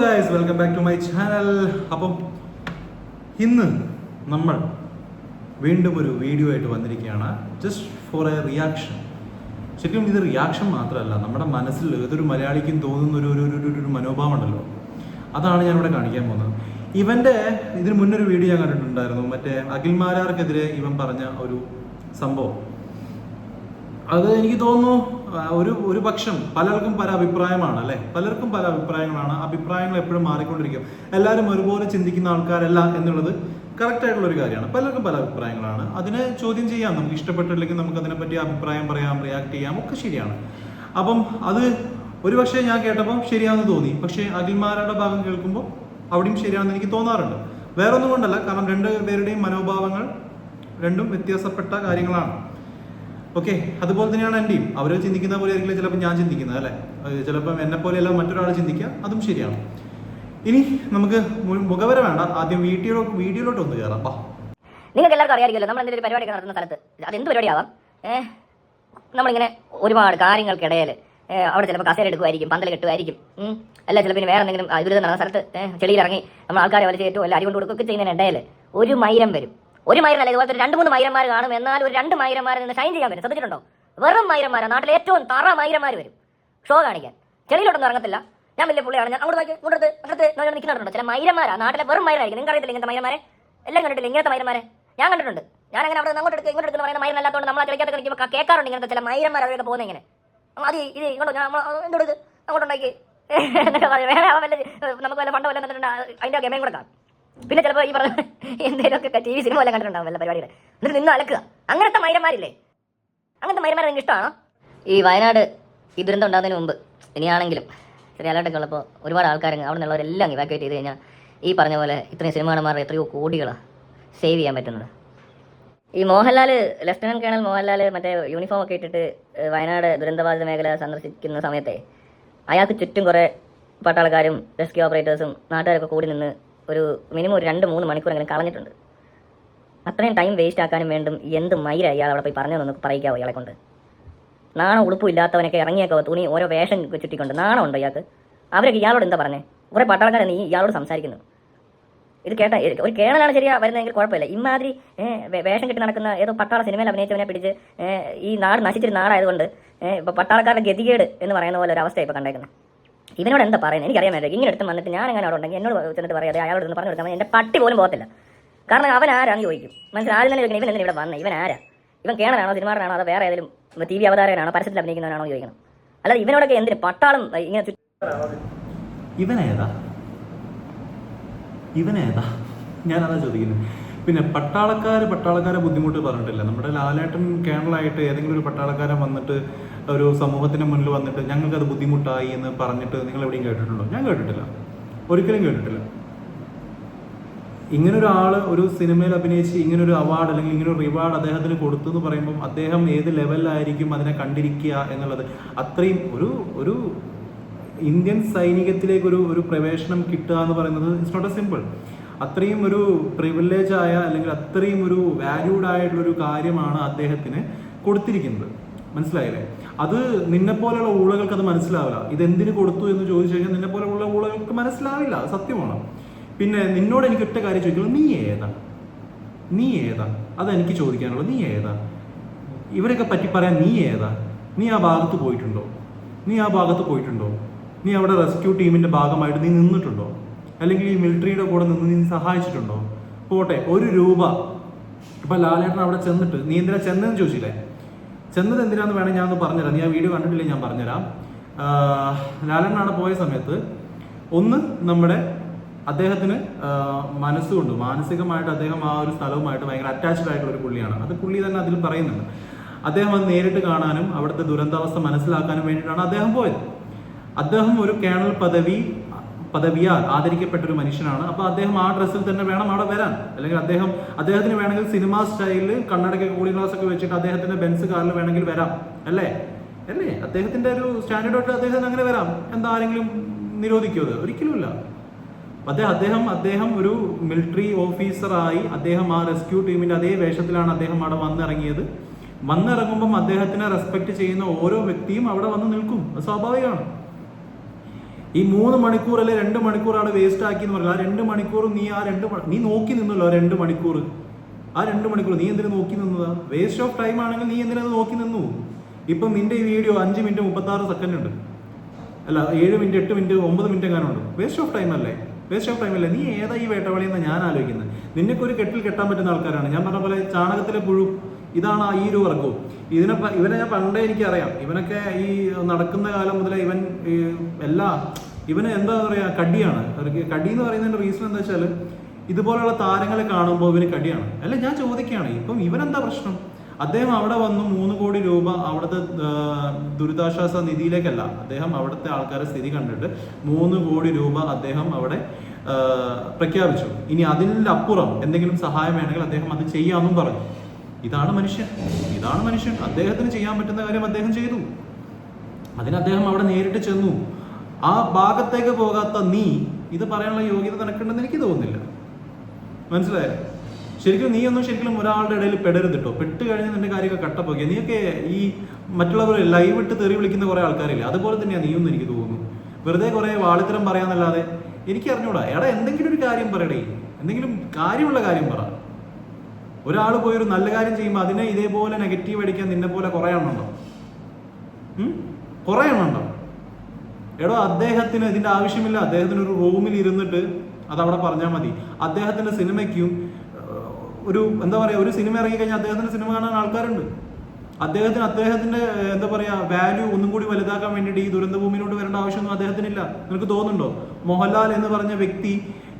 Guys welcome back to my channel അപ്പം ഇന്ന് നമ്മൾ വീണ്ടും ഒരു വീഡിയോ ആയിട്ട് വന്നിരിക്കുകയാണ്. ജസ്റ്റ് ഫോർ എ റിയാക്ഷൻ ശരിക്കും ഇത് റിയാക്ഷൻ മാത്രമല്ല നമ്മുടെ മനസ്സിൽ ഏതൊരു മലയാളിക്കും തോന്നുന്ന ഒരു ഒരു ഒരു- മനോഭാവം ഉണ്ടല്ലോ. അതാണ് ഞാനിവിടെ കാണിക്കാൻ പോകുന്നത്. ഇവന്റെ ഇതിന് മുന്നൊരു വീഡിയോ ഞാൻ കണ്ടിട്ടുണ്ടായിരുന്നു. മറ്റേ അഖിൽമാരാർക്കെതിരെ ഇവൻ പറഞ്ഞ ഒരു സംഭവം. അത് എനിക്ക് തോന്നുന്നു ഒരു ഒരു പക്ഷം പലർക്കും പല അഭിപ്രായമാണ് അല്ലെ? പലർക്കും പല അഭിപ്രായങ്ങളാണ്. അഭിപ്രായങ്ങൾ എപ്പോഴും മാറിക്കൊണ്ടിരിക്കും. എല്ലാവരും ഒരുപോലെ ചിന്തിക്കുന്ന ആൾക്കാരല്ല എന്നുള്ളത് കറക്റ്റ് ആയിട്ടുള്ള ഒരു കാര്യമാണ്. പലർക്കും പല അഭിപ്രായങ്ങളാണ്. അതിനെ ചോദ്യം ചെയ്യാം. നമുക്ക് ഇഷ്ടപ്പെട്ടില്ലെങ്കിൽ നമുക്ക് അതിനെപ്പറ്റി അഭിപ്രായം പറയാം റിയാക്ട് ചെയ്യാം. ഒക്കെ ശരിയാണ്. അപ്പം അത് ഒരു പക്ഷേ ഞാൻ കേട്ടപ്പോൾ ശരിയാണെന്ന് തോന്നി. പക്ഷേ അഖിൽമാരുടെ ഭാഗം കേൾക്കുമ്പോൾ അവിടെയും ശരിയാണെന്ന് എനിക്ക് തോന്നാറുണ്ട്. വേറൊന്നും കൊണ്ടല്ല. കാരണം രണ്ട് പേരുടെയും മനോഭാവങ്ങൾ രണ്ടും വ്യത്യാസപ്പെട്ട കാര്യങ്ങളാണ്. ഓക്കെ അതുപോലെ തന്നെയാണ് എന്റെയും അവർ ചിന്തിക്കുന്ന പോലെ ആയിരിക്കില്ല ചിലപ്പോൾ ഞാൻ ചിന്തിക്കുന്നത് അല്ലേ? ചിലപ്പോൾ ചിലപ്പം എന്നെ പോലെയല്ല മറ്റൊരാൾ ചിന്തിക്കുക അതും ശരിയാണ്. ഇനി നമുക്ക് മുഖവര വേണ്ട. ആദ്യം വീഡിയോ വീഡിയോയിലോട്ട് ഒന്ന് കയറാം. പാ നിങ്ങൾക്ക് എല്ലാവർക്കും അറിയാമായിരിക്കുമല്ലോ നമ്മൾ എന്തെങ്കിലും പരിപാടി നടത്തുന്ന സ്ഥലത്ത്. അത് എന്ത് പരിപാടിയാവാം? ഏഹ് നമ്മളിങ്ങനെ ഒരുപാട് കാര്യങ്ങൾക്കിടയിൽ അവിടെ ചിലപ്പോൾ കസേര എടുക്കുമായിരിക്കും പന്തൽ കെട്ടുമായിരിക്കും. അല്ല ചിലപ്പോൾ വേറെ എന്തെങ്കിലും ദുരിതം നടന്ന സ്ഥലത്ത് ചെളിയിലിറങ്ങി നമ്മൾ ആൾക്കാരെ വലിച്ചേറ്റോ അല്ല അരി കൊണ്ട് കൊടുക്കുകയൊക്കെ ചെയ്യുന്നതിനിടയിൽ ഒരു മൈരം വരും. ഒരു മൈരനല്ല ഇതുപോലത്തെ രണ്ട് മൂന്ന് മൈരന്മാർ കാണും. എന്നാൽ ഒരു രണ്ട് മൈരന്മാർ നിന്ന് ഷൈൻ ചെയ്യാൻ വരും. ശ്രദ്ധിച്ചിട്ടുണ്ടോ? വെറും മൈരന്മാരാണ് നാട്ടിലെ ഏറ്റവും തറ മൈരന്മാർ വരും. ഷോ കാണിക്കാൻ. ചെളിയിലോട്ടൊന്നും ഇറങ്ങത്തില്ല. ഞാൻ വലിയ പുള്ളിയാണ്. ഞാൻ അങ്ങോട്ട് നോക്കി ഇങ്ങോട്ട് അങ്ങോട്ട് നോക്കി നിൽക്കുന്നുണ്ടോ ചില മൈരന്മാരാ. നാട്ടിലെ വെറും മൈരായിരിക്കും നിങ്ങൾക്ക് അറിയത്തില്ല ഇങ്ങനത്തെ മൈരന്മാരെ? എല്ലാം കണ്ടിട്ടില്ല ഇങ്ങനത്തെ മൈരന്മാരെ? ഞാൻ കണ്ടിട്ടുണ്ട്. ഞാൻ അങ്ങനെ അവിടെ അങ്ങോട്ട് എടുക്കുക ഇങ്ങോട്ട് എടുക്കുന്ന പറയുന്ന മൈരനല്ലാത്തതുകൊണ്ട് നമ്മൾ കളിക്കാത്ത കളിക്കുമ്പോൾ കേൾക്കാറുണ്ട് ഇങ്ങനത്തെ ചില മൈരന്മാർ അവരൊക്കെ പോകുന്നത് ഇങ്ങനെ. അത് ഇത് ഇങ്ങോട്ട് ഞാൻ എന്തോട് അങ്ങോട്ടുണ്ടാക്കി. എന്നൊക്കെ പറയും. വേറെ വല്ല നമുക്ക് വല്ല ഫണ്ട് വല്ല അതിന്റെ ഗമയും കൂടെ കാണും. പിന്നെ ചിലപ്പോൾ ഈ പറഞ്ഞ എന്തെങ്കിലുമൊക്കെ ടി വി സിനിമ എല്ലാം കണ്ടിട്ടുണ്ടാവും വല്ല പരിപാടികൾ. എന്നിട്ട് നിന്ന് അലക്കുക. അങ്ങനത്തെ മൈരന്മാരില്ലേ? അങ്ങനത്തെ മൈരന്മാരെ നിങ്ങൾക്ക് ഇഷ്ടമാണോ? ഈ വയനാട് ഈ ദുരന്തം ഉണ്ടാകുന്നതിന് മുമ്പ് ഇനിയാണെങ്കിലും ചെറിയ ഉള്ളപ്പോൾ ഒരുപാട് ആൾക്കാർ അവിടെ നിന്നുള്ളവരെല്ലാം ഇവാക്യുവേറ്റ് ചെയ്ത് കഴിഞ്ഞാൽ ഈ പറഞ്ഞ പോലെ ഇത്രയും സിനിമാണന്മാരുടെ എത്രയോ കോടികളാണ് സേവ് ചെയ്യാൻ പറ്റുന്നത്. ഈ മോഹൻലാൽ ലെഫ്റ്റനന്റ് കേണൽ മോഹൻലാൽ മറ്റേ യൂണിഫോം ഒക്കെ ഇട്ടിട്ട് വയനാട് ദുരന്തബാധിത മേഖല സന്ദർശിക്കുന്ന സമയത്തെ അയാൾക്ക് ചുറ്റും കുറേ പട്ടാളക്കാരും റെസ്ക്യൂ ഓപ്പറേറ്റേഴ്സും നാട്ടുകാരൊക്കെ കൂടി നിന്ന് ഒരു മിനിമം ഒരു രണ്ട് മൂന്ന് മണിക്കൂറെങ്കിലും കളഞ്ഞിട്ടുണ്ട്. അത്രയും ടൈം വേസ്റ്റ് ആക്കാനും വേണ്ടും എന്ത് മൈര ഇയാൾ അവിടെ പോയി പറഞ്ഞതെന്നൊന്ന് പറയിക്കാവോ ഇയാളെ കൊണ്ട്? നാണം ഉളുപ്പും ഇല്ലാത്തവനൊക്കെ ഇറങ്ങിയേക്കോ തുണി ഓരോ വേഷം ചുറ്റിക്കൊണ്ട് നാണം ഉണ്ടോ ഇയാൾക്ക്? അവരൊക്കെ ഇയാളോട് എന്താ പറഞ്ഞേ? കുറെ പട്ടാളക്കാരെ നീ ഇയാളോട് സംസാരിക്കുന്നു. ഇത് കേട്ട ഒരു കേണലാണ് ശരിയാ വരുന്നതെങ്കിൽ കുഴപ്പമില്ല. ഇമാതിരി വേഷം കെട്ടി നടക്കുന്ന ഏതോ പട്ടാള സിനിമയിൽ അഭിനയിച്ചവനെ പിടിച്ച് ഈ നാട് നശിച്ചൊരു നാടായതുകൊണ്ട് ഇപ്പൊ പട്ടാളക്കാരുടെ ഗതികേട് എന്ന് പറയുന്ന പോലെ ഒരു അവസ്ഥ ഇപ്പൊ കണ്ടേക്കുന്നത് ഇവനോട് എന്താ പറയുന്നത്? എനിക്കറിയാൻ പറ്റില്ല ഇങ്ങനെ എടുത്ത് വന്നിട്ട് ഞാൻ എങ്ങനെ അവിടെ ഉണ്ടെങ്കിൽ എന്നോട് ചെന്നിട്ട് പറയാതെ അയാളോട് ഒന്ന് പറഞ്ഞു കൊടുക്കാൻ എന്റെ പട്ടി പോലും പോകത്തില്ല. കാരണം അവൻ ആരാന്ന് ചോദിക്കും. മനസ്സിൽ ആദ്യം തന്നെ ചോദിക്കണം ഇവൻ ഇവിടെ വന്നത് ഇവൻ ആരാ? ഇവൻ കേണനാണോ സിനിമാരനാണോ അതോ വേറെ ഏതെങ്കിലും ടി വി അവതാരകനാണോ പരസ്യത്തിൽ അഭിനയിക്കുന്നവനാണോ ചോദിക്കണം. അല്ലാതെ ഇവനോടൊക്കെ എന്തിന് പട്ടാളം ഇങ്ങനെ ഇവനേതാ? ഇവനേതാ? ഞാനതാ ചോദിക്കുന്നത്. പിന്നെ പട്ടാളക്കാർ പട്ടാളക്കാരെ ബുദ്ധിമുട്ട് പറഞ്ഞിട്ടില്ല. നമ്മുടെ ലാലേട്ടൻ കേണലായിട്ട് ഏതെങ്കിലും ഒരു പട്ടാളക്കാരൻ വന്നിട്ട് ഒരു സമൂഹത്തിന് മുന്നിൽ വന്നിട്ട് ഞങ്ങൾക്കത് ബുദ്ധിമുട്ടായി എന്ന് പറഞ്ഞിട്ട് നിങ്ങൾ എവിടെയും കേട്ടിട്ടുണ്ടോ? ഞാൻ കേട്ടിട്ടില്ല. ഒരിക്കലും കേട്ടിട്ടില്ല. ഇങ്ങനെ ഒരു സിനിമയിൽ അഭിനയിച്ച് ഇങ്ങനെ ഒരു അവാർഡ് അല്ലെങ്കിൽ ഇങ്ങനെ ഒരു റിവാർഡ് അദ്ദേഹത്തിന് കൊടുത്തു എന്ന് പറയുമ്പോൾ അദ്ദേഹം ഏത് ലെവലിലായിരിക്കും അതിനെ കണ്ടിരിക്കുക എന്നുള്ളത്? അത്രയും ഒരു ഒരു ഇന്ത്യൻ സൈനികത്തിലേക്ക് ഒരു ഒരു പ്രവേശനം കിട്ടുക എന്ന് പറയുന്നത് ഇറ്റ്സ് നോട്ട് എ സിമ്പിൾ അത്രയും ഒരു പ്രിവിലേജ് ആയ അല്ലെങ്കിൽ അത്രയും ഒരു വാല്യൂഡ് ആയിട്ടുള്ള ഒരു കാര്യമാണ് അദ്ദേഹത്തിന് കൊടുത്തിരിക്കുന്നത്. മനസ്സിലായില്ലേ? അത് നിന്നെ പോലെയുള്ള ഊളകൾക്ക് അത് മനസ്സിലാവില്ല. ഇത് എന്തിനു കൊടുത്തു എന്ന് ചോദിച്ചു കഴിഞ്ഞാൽ നിന്നെ പോലെയുള്ള ഊളകൾക്ക് മനസ്സിലാവില്ല. സത്യമാണ് പിന്നെ നിന്നോട് എനിക്ക് ഒറ്റ കാര്യം ചോദിക്കുള്ളൂ നീ ഏതാ? നീ ഏതാ? അതെനിക്ക് ചോദിക്കാനുള്ളത്. നീ ഏതാ? ഇവരൊക്കെ പറ്റി പറയാൻ നീ ഏതാ? നീ ആ ഭാഗത്ത് പോയിട്ടുണ്ടോ? നീ ആ ഭാഗത്ത് പോയിട്ടുണ്ടോ? നീ അവിടെ റെസ്ക്യൂ ടീമിന്റെ ഭാഗമായിട്ട് നീ നിന്നിട്ടുണ്ടോ? അല്ലെങ്കിൽ ഈ മിലിറ്ററിയുടെ കൂടെ നിന്ന് നീ സഹായിച്ചിട്ടുണ്ടോ? പോട്ടെ ഒരു രൂപ. ഇപ്പൊ ലാലേട്ടൻ അവിടെ ചെന്നിട്ട് നീ എന്തിനാ ചെന്നതെന്ന് ചോദിച്ചില്ലേ? ചെന്നത് എന്തിനാന്ന് ഞാൻ ഒന്ന് പറഞ്ഞുതരാം. നീ ആ വീഡിയോ കണ്ടിട്ടില്ലേ ഞാൻ പറഞ്ഞുതരാം. ലാലേട്ടനാണ് പോയ സമയത്ത് ഒന്ന് നമ്മുടെ അദ്ദേഹത്തിന് മനസ്സുകൊണ്ട് മാനസികമായിട്ട് അദ്ദേഹം ആ ഒരു സ്ഥലവുമായിട്ട് ഭയങ്കര അറ്റാച്ച്ഡ് ആയിട്ട് ഒരു പുള്ളിയാണ്. അത് പുള്ളി തന്നെ അതിൽ പറയുന്നുണ്ട്. അദ്ദേഹം അത് നേരിട്ട് കാണാനും അവിടുത്തെ ദുരന്താവസ്ഥ മനസ്സിലാക്കാനും വേണ്ടിയിട്ടാണ് അദ്ദേഹം പോയത്. അദ്ദേഹം ഒരു കേണൽ പദവി പദവിയാൽ ആദരിക്കപ്പെട്ട ഒരു മനുഷ്യനാണ്. അപ്പൊ അദ്ദേഹം ആ ഡ്രസ്സിൽ തന്നെ വേണം അവിടെ വരാൻ. അല്ലെങ്കിൽ അദ്ദേഹം അദ്ദേഹത്തിന് വേണമെങ്കിൽ സിനിമാ സ്റ്റൈലിൽ കണ്ണടയ്ക്ക് കൂളിംഗ് ഗ്ലാസ് ഒക്കെ വെച്ചിട്ട് അദ്ദേഹത്തിന്റെ ബെൻസ് കാറിൽ വേണമെങ്കിൽ വരാം. അല്ലേ? അല്ലേ? അദ്ദേഹത്തിന്റെ ഒരു സ്റ്റാൻഡേർഡ് അദ്ദേഹത്തിന് അങ്ങനെ വരാം. എന്താ ആരെങ്കിലും നിരോധിക്കുമോ അത്? ഒരിക്കലുമില്ല അദ്ദേഹം അദ്ദേഹം അദ്ദേഹം ഒരു മിലിറ്ററി ഓഫീസറായി അദ്ദേഹം ആ റെസ്ക്യൂ ടീമിന്റെ അതേ വേഷത്തിലാണ് അദ്ദേഹം അവിടെ വന്നിറങ്ങിയത്. വന്നിറങ്ങുമ്പം അദ്ദേഹത്തിനെ റെസ്പെക്ട് ചെയ്യുന്ന ഓരോ വ്യക്തിയും അവിടെ വന്ന് നിൽക്കും. അത് സ്വാഭാവികമാണ്. ഈ മൂന്ന് മണിക്കൂർ അല്ലെ രണ്ട് മണിക്കൂർ അവിടെ വേസ്റ്റ് ആക്കി എന്ന് പറഞ്ഞാൽ ആ രണ്ട് മണിക്കൂർ നീ ആ രണ്ട് നീ നോക്കി നിന്നല്ലോ ആ രണ്ട് മണിക്കൂർ. ആ രണ്ട് മണിക്കൂർ നീ എന്തിനു നോക്കി നിന്നതാ? വേസ്റ്റ് ഓഫ് ടൈം ആണെങ്കിൽ നീ എന്തിനത് നോക്കി നിന്നു? ഇപ്പം നിന്റെ ഈ വീഡിയോ അഞ്ച് മിനിറ്റ് മുപ്പത്തി ആറ് സെക്കൻഡ് ഉണ്ട്. അല്ല ഏഴ് മിനിറ്റ് എട്ട് മിനിറ്റ് ഒമ്പത് മിനിറ്റ് എങ്ങാനും ഉണ്ട്. വേസ്റ്റ് ഓഫ് ടൈം അല്ലേ? വേസ്റ്റ് ഓഫ് ടൈം അല്ലേ? നീ ഏതാ ഈ വേട്ടവളി ഞാൻ ആലോചിക്കുന്നത്? നിനക്ക് ഒരു കെട്ടിൽ കെട്ടാൻ പറ്റുന്ന ആൾക്കാരാണ്. ഞാൻ പറഞ്ഞ പോലെ ചാണകത്തിലെ പുഴു ഇതാണ് ആ ഈ ഒരു വർഗവും. ഇതിനെ ഇവനെ ഞാൻ പണ്ടേ എനിക്കറിയാം. ഇവനൊക്കെ ഈ നടക്കുന്ന കാലം മുതലേ ഇവൻ എല്ലാ ഇവന് എന്താ പറയാ കടിയാണ്. കടി എന്ന് പറയുന്നതിന്റെ റീസൺ എന്താ വെച്ചാൽ ഇതുപോലെയുള്ള താരങ്ങളെ കാണുമ്പോൾ ഇവന് കടിയാണ്. അല്ല ഞാൻ ചോദിക്കുകയാണ് ഇപ്പം ഇവനെന്താ പ്രശ്നം? അദ്ദേഹം അവിടെ വന്നു മൂന്ന് കോടി രൂപ അവിടുത്തെ ദുരിതാശ്വാസ നിധിയിലേക്കല്ല. അദ്ദേഹം അവിടുത്തെ ആൾക്കാരെ സ്ഥിതി കണ്ടിട്ട് മൂന്ന് കോടി രൂപ അദ്ദേഹം അവിടെ പ്രഖ്യാപിച്ചു. ഇനി അതിനപ്പുറം എന്തെങ്കിലും സഹായം വേണമെങ്കിൽ അദ്ദേഹം അത് ചെയ്യാമെന്നും പറഞ്ഞു. ഇതാണ് മനുഷ്യൻ. ഇതാണ് മനുഷ്യൻ. അദ്ദേഹത്തിന് ചെയ്യാൻ പറ്റുന്ന കാര്യം അദ്ദേഹം ചെയ്തു. അതിന് അദ്ദേഹം അവിടെ നേരിട്ട് ചെന്നു. ആ ഭാഗത്തേക്ക് പോകാത്ത നീ ഇത് പറയാനുള്ള യോഗ്യത നിനക്കുണ്ടെന്ന് എനിക്ക് തോന്നുന്നില്ല. മനസ്സിലായോ? ശരിക്കും നീ ഒന്നും ശരിക്കും ഒരാളുടെ ഇടയിൽ പെടരുത് കേട്ടോ പെട്ട് കഴിഞ്ഞ് നിന്റെ കാര്യമൊക്കെ കട്ടപ്പോക്കിയ നീയൊക്കെ ഈ മറ്റുള്ളവർ ലൈവ് ഇട്ട് തെറി വിളിക്കുന്ന കുറെ ആൾക്കാരില്ലേ? അതുപോലെ തന്നെയാണ് നീയൊന്നും എനിക്ക് തോന്നുന്നു. വെറുതെ കുറെ വാളിത്തരം പറയാന്നല്ലാതെ എനിക്ക് അറിഞ്ഞൂടാ എടാ എന്തെങ്കിലും ഒരു കാര്യം പറയടേ. എന്തെങ്കിലും കാര്യമുള്ള കാര്യം പറ. ഒരാൾ പോയി ഒരു നല്ല കാര്യം ചെയ്യുമ്പോൾ അതിനെ ഇതേപോലെ നെഗറ്റീവ് അടിക്കാൻ നിന്നെ പോലെ കുറെ എണ്ണുണ്ടോ കുറേ എണ്ണുണ്ടോ എടോ അദ്ദേഹത്തിന് ഇതിന്റെ ആവശ്യമില്ല. അദ്ദേഹത്തിന് ഒരു റൂമിൽ ഇരുന്നിട്ട് അത് പറഞ്ഞാൽ മതി. അദ്ദേഹത്തിന്റെ സിനിമയ്ക്കും ഒരു എന്താ പറയാ ഒരു സിനിമ ഇറങ്ങി കഴിഞ്ഞാൽ അദ്ദേഹത്തിന്റെ സിനിമ കാണാൻ ആൾക്കാരുണ്ട്. അദ്ദേഹത്തിന് അദ്ദേഹത്തിന്റെ എന്താ പറയാ വാല്യൂ ഒന്നും കൂടി വലുതാക്കാൻ വേണ്ടിയിട്ട് ഈ ദുരന്ത ഭൂമിയിലോട്ട് വരേണ്ട ആവശ്യമൊന്നും അദ്ദേഹത്തിനില്ല. നിനക്ക് തോന്നുന്നുണ്ടോ? മോഹൻലാൽ എന്ന് പറഞ്ഞ വ്യക്തി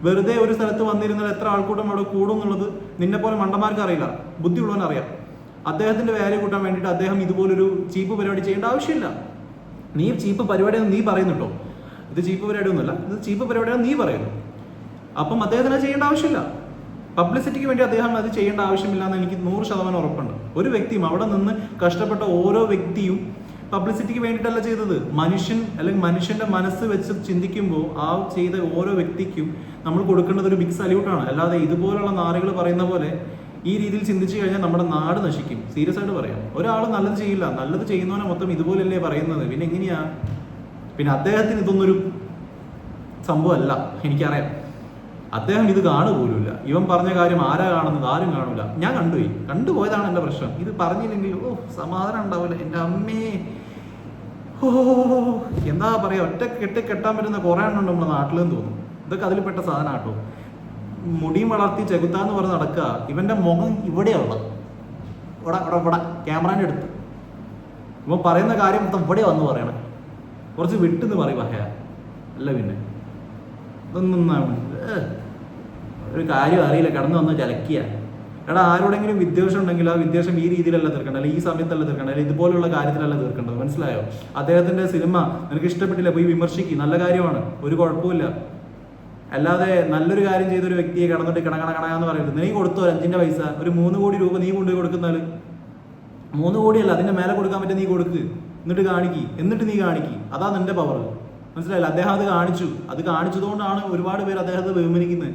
വെറുതെ ഒരു സ്ഥലത്ത് വന്നിരുന്നാൽ എത്ര ആൾക്കൂട്ടം അവിടെ കൂടും എന്നുള്ളത് നിന്നെ പോലെ മണ്ടന്മാർക്ക് അറിയില്ല. ബുദ്ധിയുള്ളവൻ അറിയാം. അദ്ദേഹത്തിന്റെ വാല്യൂ കൂട്ടാൻ വേണ്ടിയിട്ട് അദ്ദേഹം ഇതുപോലൊരു ചീപ്പ് പരിപാടി ചെയ്യേണ്ട ആവശ്യമില്ല. നീ ചീപ്പ് പരിപാടിയെന്ന് നീ പറയുന്നുണ്ടോ? ഇത് ചീപ്പ് പരിപാടി ഒന്നുമല്ല ഇത് ചീപ്പ് പരിപാടിയാണ് നീ പറയുന്നു. അപ്പം അദ്ദേഹത്തിന് ചെയ്യേണ്ട ആവശ്യമില്ല. പബ്ലിസിറ്റിക്ക് വേണ്ടി അദ്ദേഹം അത് ചെയ്യേണ്ട ആവശ്യമില്ല എന്ന് എനിക്ക് നൂറ് ശതമാനം ഉറപ്പുണ്ട്. ഒരു വ്യക്തിയും അവിടെ നിന്ന് കഷ്ടപ്പെട്ട ഓരോ വ്യക്തിയും പബ്ലിസിറ്റിക്ക് വേണ്ടിയിട്ടല്ല ചെയ്തത്. മനുഷ്യൻ അല്ലെങ്കിൽ മനുഷ്യന്റെ മനസ്സ് വെച്ച് ചിന്തിക്കുമ്പോൾ ആ ചെയ്ത ഓരോ വ്യക്തിക്കും നമ്മൾ കൊടുക്കേണ്ടത് ഒരു ബിഗ് സല്യൂട്ടാണ് അല്ലാതെ ഇതുപോലുള്ള നാറുകൾ പറയുന്ന പോലെ ഈ രീതിയിൽ ചിന്തിച്ചു കഴിഞ്ഞാൽ നമ്മുടെ നാട് നശിക്കും. സീരിയസ് ആയിട്ട് പറയാം. ഒരാൾ നല്ലത് ചെയ്യില്ല. നല്ലത് ചെയ്യുന്നവനെ മൊത്തം ഇതുപോലല്ലേ പറയുന്നത്. പിന്നെ എങ്ങനെയാ? പിന്നെ അദ്ദേഹത്തിന് ഇതൊന്നൊരു സംഭവമല്ല. എനിക്കറിയാം. അദ്ദേഹം ഇത് കാണു പോലുമില്ല ഇവൻ പറഞ്ഞ കാര്യം ആരാ കാണുന്നത്? ആരും കാണൂല. ഞാൻ കണ്ടുപോയി. കണ്ടുപോയതാണ് എന്റെ പ്രശ്നം. ഇത് പറഞ്ഞില്ലെങ്കിൽ ഓ സമാധാനം ഉണ്ടാവില്ല. എന്റെ അമ്മേ. എന്താ പറയാ ഒറ്റ കെട്ടി കെട്ടാൻ പറ്റുന്ന കുറേ എണ്ണം ഉണ്ട് നമ്മുടെ നാട്ടിലെന്ന് തോന്നുന്നു. ഇതൊക്കെ അതിൽപ്പെട്ട സാധനം കേട്ടോ. മുടിയും വളർത്തി ചെകുത്താന്ന് പറഞ്ഞ് നടക്കുക ഇവന്റെ മുഖം ഇവിടെയുള്ളത് ഇവിടെ ഇവിടെ ഇവിടെ ക്യാമറേന്റെ അടുത്ത് ഇവൻ പറയുന്ന കാര്യം മൊത്തം ഇവിടെ വന്ന് പറയണം. കുറച്ച് വിട്ടെന്ന് പറയും പഹയ അല്ല പിന്നെ ഇതൊന്നും ഒരു കാര്യം അറിയില്ല. കടന്നു വന്ന് ചലക്കിയ. എടാ ആരോടെങ്കിലും വിദ്വേഷം ഉണ്ടെങ്കിൽ ആ വിദ്വേഷം ഈ രീതിയിലല്ല തീർക്കേണ്ടത്. അല്ലെങ്കിൽ ഈ സമയത്തല്ല തീർക്കേണ്ടത്. അല്ലെങ്കിൽ ഇതുപോലുള്ള കാര്യത്തിലല്ല തീർക്കേണ്ടത്. മനസ്സിലായോ? അദ്ദേഹത്തിന്റെ സിനിമ നിനക്ക് ഇഷ്ടപ്പെട്ടില്ല പോയി വിമർശിക്കും. നല്ല കാര്യമാണ്. ഒരു കുഴപ്പമില്ല അല്ലാതെ നല്ലൊരു കാര്യം ചെയ്ത ഒരു വ്യക്തിയെ കടന്നിട്ട് കണ എന്ന് പറയുന്നത് നീ കൊടുത്തോ അഞ്ചിന്റെ പൈസ? ഒരു മൂന്ന് കോടി രൂപ നീ കൊണ്ടുപോയി കൊടുക്കുന്നാൽ മൂന്ന് കോടിയല്ല അതിന്റെ മേലെ കൊടുക്കാൻ പറ്റും നീ കൊടുക്ക്. എന്നിട്ട് കാണിക്കി. എന്നിട്ട് നീ കാണിക്കി. അതാ നിന്റെ പവർ മനസ്സിലായില്ല? അദ്ദേഹം അത് കാണിച്ചു. അത് കാണിച്ചതുകൊണ്ടാണ് ഒരുപാട് പേര് അദ്ദേഹത്തെ ബഹുമാനിക്കുന്നത്.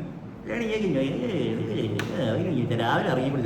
രാവിലെ ഇറങ്ങിയപ്പോൾ